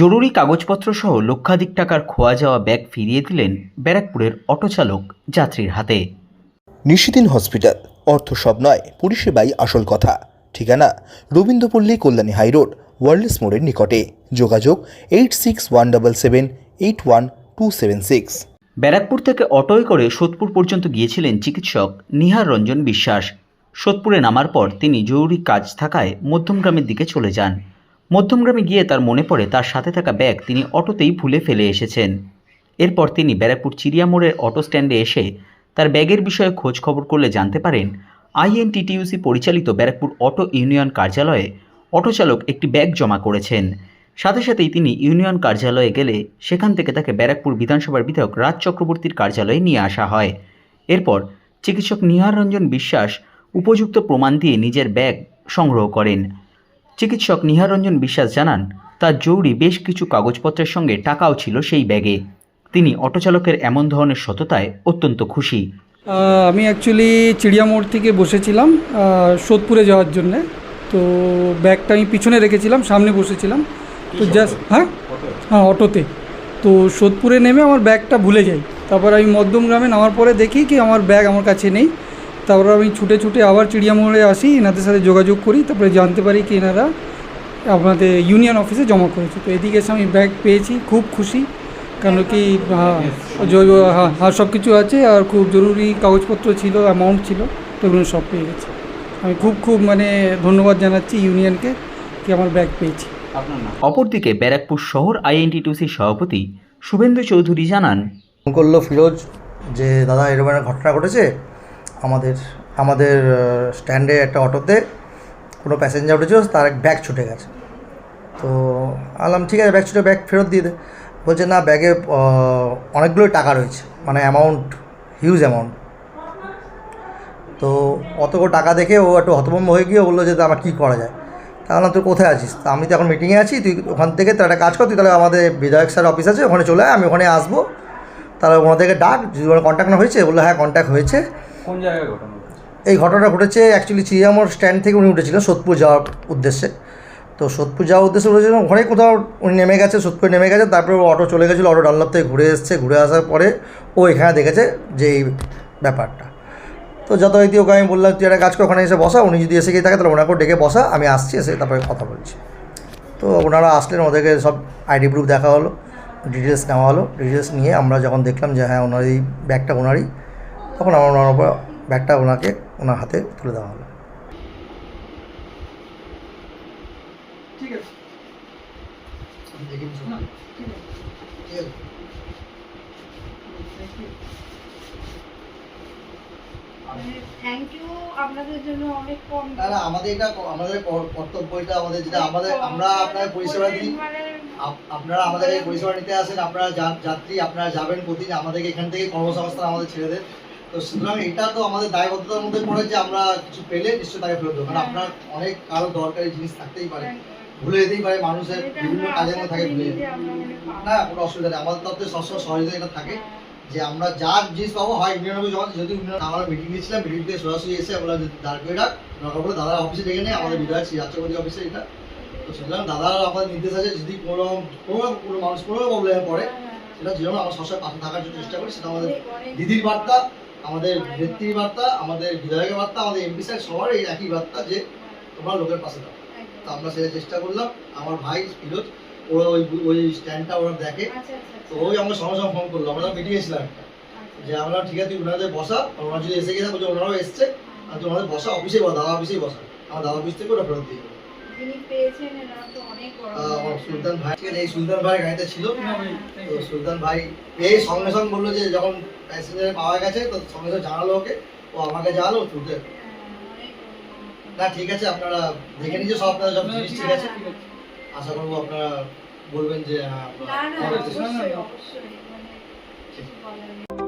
জরুরি কাগজপত্র সহ লক্ষাধিক টাকার খোয়া যাওয়া ব্যাগ ফিরিয়ে দিলেন ব্যারাকপুরের অটোচালক যাত্রীর হাতে। নিশিদিন হসপিটাল অর্থ সব নয় পরিষেবাই আসল কথা। ঠিকানা রবীন্দ্রপল্লী কল্যাণী হাইরোড ওয়ার্ল্ডস মোড়ের নিকটে। যোগাযোগ eight six one double seven eight one two seven six. Barrackpore থেকে অটোয় করে সোদপুর পর্যন্ত গিয়েছিলেন চিকিৎসক নিহার রঞ্জন বিশ্বাস। সোদপুরে নামার পর তিনি জরুরি কাজ থাকায় মধ্যমগ্রামের দিকে চলে যান। মধ্যমগ্রামে গিয়ে তার মনে পড়ে তার সাথে থাকা ব্যাগ তিনি অটোতেই ভুলে ফেলে এসেছেন। এরপর তিনি ব্যারাকপুর চিড়িয়া মোড়ের অটো স্ট্যান্ডে এসে তার ব্যাগের বিষয়ে খোঁজ খবর করলে জানতে পারেন, আইএনটিটিউসি পরিচালিত ব্যারাকপুর অটো ইউনিয়ন কার্যালয়ে অটো চালক একটি ব্যাগ জমা করেছেন। সাথে সাথেই তিনি ইউনিয়ন কার্যালয়ে গেলে সেখান থেকে তাকে ব্যারাকপুর বিধানসভার বিধায়ক রাজ চক্রবর্তীর কার্যালয়ে নিয়ে আসা হয়। এরপর চিকিৎসক নিহার রঞ্জন বিশ্বাস উপযুক্ত প্রমাণ দিয়ে নিজের ব্যাগ সংগ্রহ করেন। চিকিৎসক নিহার রঞ্জন বিশ্বাস জানান তার জরুরি বেশ কিছু কাগজপত্রের সঙ্গে টাকাও ছিল সেই ব্যাগে। তিনি অটোচালকের এমন ধরনের সততায় অত্যন্ত খুশি। আমি অ্যাকচুয়ালি চিড়িয়া মোড় থেকে বসেছিলাম সোদপুরে যাওয়ার জন্যে। তো ব্যাগটা আমি পিছনে রেখেছিলাম সামনে বসেছিলাম। তো জাস্ট হ্যাঁ? হ্যাঁ অটোতে। তো সোদপুরে নেমে আমার ব্যাগটা ভুলে যাই। তারপর আমি মধ্যমগ্রামে নামার পরে দেখি কি আমার ব্যাগ আমার কাছে নেই। তারপর আমি ছুটে ছুটে আবার চিড়িয়া মোড়ে আসি এনাদের সাথে যোগাযোগ করি তারপরে জানতে পারি কি এনারা আপনাদের ইউনিয়ন অফিসে জমা করেছে। তো এদিকে এসে আমি ব্যাগ পেয়েছি খুব খুশি কেন কি হ্যাঁ জৈব হ্যাঁ হ্যাঁ সব কিছু আছে আর খুব জরুরি কাগজপত্র ছিল অ্যামাউন্ট ছিল তো ওগুলো সব পেয়ে গেছে। আমি খুব খুব মানে ধন্যবাদ জানাচ্ছি ইউনিয়নকে কি আমার ব্যাগ পেয়েছি। অপরদিকে ব্যারাকপুর শহর আইএনটিটিউসির সভাপতি শুভেন্দু চৌধুরী জানান। ফোন করল ফিরোজ যে দাদা এরকম একটা ঘটনা ঘটেছে আমাদের আমাদের স্ট্যান্ডে একটা অটোতে কোনো প্যাসেঞ্জার উঠেছিল, তার এক ব্যাগ ছুটে গেছে। তো আলাম, ঠিক আছে ব্যাগ ছুটে ব্যাগ ফেরত দিয়ে দে। বলছে, না ব্যাগে অনেকগুলো টাকা রয়েছে মানে অ্যামাউন্ট হিউজ অ্যামাউন্ট তো অতগুলো টাকা দেখে ও একটু হতভম্ব হয়ে গিয়ে বলল যে আমার কী করা যায়? তাহলে তুই কোথায় আছিস? তা আমি তো এখন মিটিংয়ে আছি, তুই ওখান থেকে তো একটা কাজ কর, তুই তাহলে আমাদের বিধায়ক স্যার অফিস আছে, ওখানে চলে আয়, আমি ওখানে আসব। তাহলে ওনাদেরকে ডাক, যদি ওখানে কন্ট্যাক্ট না হয়েছে, বলল হ্যাঁ কন্ট্যাক্ট হয়েছে। কোন জায়গায় ঘটনা এই ঘটনাটা ঘটেছে অ্যাকচুয়ালি চিড়িয়ামোড় স্ট্যান্ড থেকে উনি উঠেছিলেন সোদপুর যাওয়ার উদ্দেশ্যে। তো সোদপুর যাওয়ার উদ্দেশ্যে উঠেছিলেন ওখানে কোথাও উনি নেমে গেছে, সোদপুরে নেমে গেছে, তারপরে অটো চলে গেছিল অটো ডানলপ থেকে ঘুরে এসছে, ঘুরে আসার পরে ও এখানে দেখেছে যে এই ব্যাপারটা। তো যত যথারীতি ওকে আমি বললাম, তুই একটা কাজ কর, ওখানে এসে বসা, উনি যদি এসে গিয়ে থাকে, তাহলে ওনাকেও ডেকে বসা, আমি আসছি, এসে তারপরে কথা বলছি। তো ওনারা আসলেন, ওদেরকে সব আইডি প্রুফ দেখা হলো ডিটেলস নেওয়া হলো ডিটেলস নিয়ে আমরা যখন দেখলাম যে হ্যাঁ ওনার এই ব্যাগটা ওনারই তখন আমার ওনার উপর ব্যাগটা ওনাকে ওনার হাতে তুলে দেওয়া হলো। থ্যাংক ইউ আপনাদের জন্য অনেক কম না না আমাদের এটা আমাদের কর্তব্য এটা আমাদের যেটা আমাদের আমরা আপনার পরিষেবা দিই মানে আপনারা আমাদের এই পরিষেবা নিতে আসেন আপনারা যাত্রী আপনারা যাবেন প্রতিদিন আমাদেরকে এখান থেকে কর্মসংস্থান আমাদের ছেড়ে দেন। তো সুতরাং এটা তো আমাদের দায়বদ্ধতার মধ্যে পড়ে যে আমরা কিছু পেলে নিশ্চয়ই তাকে ফেরত দেবো। কারণ আপনার অনেক কারও দরকারি জিনিস থাকতেই পারে ভুলে যেতেই পারে মানুষের বিভিন্ন কাজের মধ্যে থাকে ভুলে। না কোনো অসুবিধা নেই। আমাদের তরফ সবসময় সহযোগিতা এটা থাকে যে আমরা যা জিনিস পাবো হয় ইউনিয়ন অফিস জমা যদি ইউনিয়ন আমরা মিটিং দিয়েছিলাম মিটিং থেকে সরাসরি এসে আমরা দাঁড় করে ডাক দরকার পড়লে দাদার অফিসে ডেকে নেই আমাদের বিধায়ক শ্রী রাষ্ট্রপতি অফিসে এটা। তো শুনলাম দাদার আমাদের নির্দেশ আছে যদি কোনো কোনো কোনো মানুষ কোনো প্রবলেমে পড়ে সেটা যেন আমরা সবসময় পাশে থাকার জন্য চেষ্টা করি সেটা আমাদের দিদির বার্তা। আমাদের নেত্রীর বার্তা আমাদের বিধায়কের বার্তা আমাদের এমপি স্যার সবার এই একই বার্তা যে তোমরা লোকের পাশে থাকো। তো আমরা সেটা চেষ্টা করলাম। আমার ভাই ফিরোজ ওরা ওই ওই স্ট্যান্ডটা ওরা দেখে। আচ্ছা আচ্ছা তো ওই আমরা সঙ্গে সঙ্গে ফোন করল আমরা মিটিং এসেছিলাম একটা। আচ্ছা। যে আমরা ঠিক আছে ওনাদের বসা। ওনারা যদি এসে গেছে ওনারাও এসছে। আর তুই ওনাদের বসা অফিসে দাদা অফিসেই বসা। আমার দাদা অফিস থেকে ওরা ফেরত দিয়ে সুলতান ভাই এই সুলতান ভাই গাড়িতে ছিল। হ্যাঁ, তো সুলতান ভাই এই সঙ্গে সঙ্গে বলল যে যখন প্যাসেঞ্জার পাওয়া গেছে তো সঙ্গে সঙ্গে জানালো ওকে। ও আমাকে জানালো হ্যাঁ, বড়। না ঠিক আছে আপনারা দেখে নিচ্ছে সব আপনারা সব জিনিস ঠিক আছে আশা করব আপনারা বলবেন যে হ্যাঁ না না আপনারা